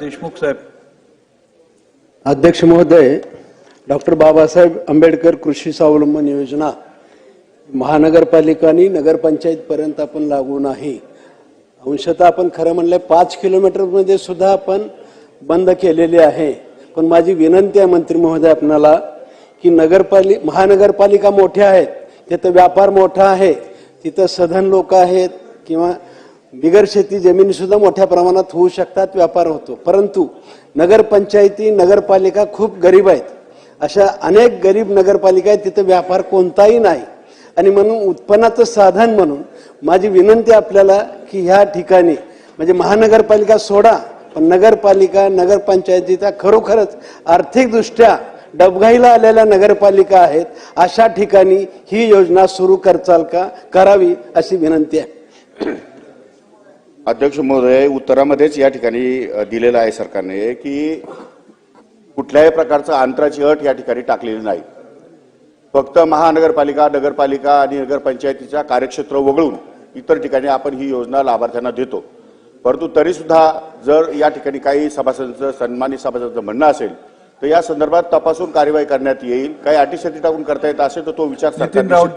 देशमुख साहेब. अध्यक्ष महोदय डॉक्टर बाबासाहेब आंबेडकर कृषी स्वावलंबन योजना महानगरपालिका आणि नगरपंचायतपर्यंत आपण लागू नाही. अंशतः आपण खरं म्हणलं पाच किलोमीटरमध्ये सुद्धा आपण बंद केलेली आहे. पण माझी विनंती आहे मंत्री महोदय आपणाला की नगरपालिका महानगरपालिका मोठ्या आहेत तिथं व्यापार मोठा आहे तिथं सधन लोक आहेत किंवा बिगर शेती जमिनी सुद्धा मोठ्या प्रमाणात होऊ शकतात व्यापार होतो. परंतु नगरपंचायती नगरपालिका खूप गरीब आहेत. अशा अनेक गरीब नगरपालिका आहेत तिथं व्यापार कोणताही नाही. आणि म्हणून उत्पन्नाचं साधन म्हणून माझी विनंती आपल्याला की ह्या ठिकाणी म्हणजे महानगरपालिका सोडा पण नगरपालिका नगरपंचायतीचा खरोखरच आर्थिकदृष्ट्या डबघाईला आलेल्या नगरपालिका आहेत अशा ठिकाणी ही योजना सुरू करचाल का करावी अशी विनंती आहे. अध्यक्ष महोदय उत्तरामध्येच या ठिकाणी दिलेलं आहे सरकारने की कुठल्याही प्रकारचं अंतराची अट या ठिकाणी टाकलेली नाही. फक्त महानगरपालिका नगरपालिका आणि नगरपंचायतीच्या कार्यक्षेत्र वगळून इतर ठिकाणी आपण ही योजना लाभार्थ्यांना देतो. परंतु तरी सुद्धा जर या ठिकाणी काही सभासदांचं सन्मानित सभासदांचं म्हणणं असेल तर या संदर्भात तपासून कार्यवाही करण्यात येईल. काही अटीशटी टाकून करता येत असेल तर तो विचार राऊत